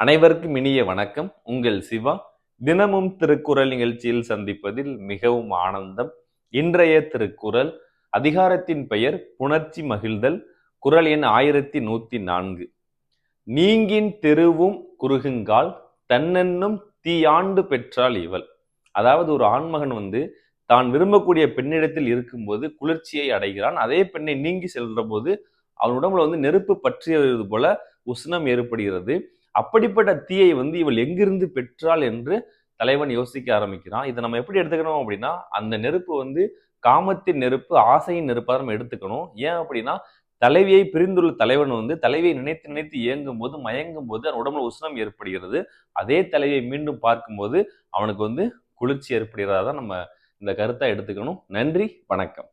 அனைவருக்கும் இனிய வணக்கம். உங்கள் சிவா. தினமும் திருக்குறள் நிகழ்ச்சியில் சந்திப்பதில் மிகவும் ஆனந்தம். இன்றைய திருக்குறள் அதிகாரத்தின் பெயர் புணர்ச்சி மகிழ்தல் குரல் எண் ஆயிரத்தி நூத்தி நான்கு. நீங்கின் தெருவும் குறுகுங்கால் தன்னென்னும் தீயாண்டு பெற்றால் இவள். அதாவது ஒரு ஆண்மகன் வந்து தான் விரும்பக்கூடிய பெண்ணிடத்தில் இருக்கும்போது குளிர்ச்சியை அடைகிறான். அதே பெண்ணை நீங்கி செல்ற போது அவன் உடம்புல வந்து நெருப்பு பற்றியது போல உஷ்ணம் ஏற்படுகிறது. அப்படிப்பட்ட தீயை வந்து இவள் எங்கிருந்து பெற்றாள் என்று தலைவன் யோசிக்க ஆரம்பிக்கிறான். இதை நம்ம எப்படி எடுத்துக்கணும் அப்படின்னா அந்த நெருப்பு வந்து காமத்தின் நெருப்பு ஆசையின் நெருப்பாக நம்ம எடுத்துக்கணும். ஏன் அப்படின்னா தலைவியை பிரிந்துள்ள தலைவன் வந்து தலைவியை நினைத்து நினைத்து இயங்கும் போது மயங்கும் போது அவன் உடம்புல உஷ்ணம் ஏற்படுகிறது. அதே தலைவியை மீண்டும் பார்க்கும்போது அவனுக்கு வந்து குளிர்ச்சி ஏற்படுகிறதா நம்ம இந்த கருத்தை எடுத்துக்கணும். நன்றி வணக்கம்.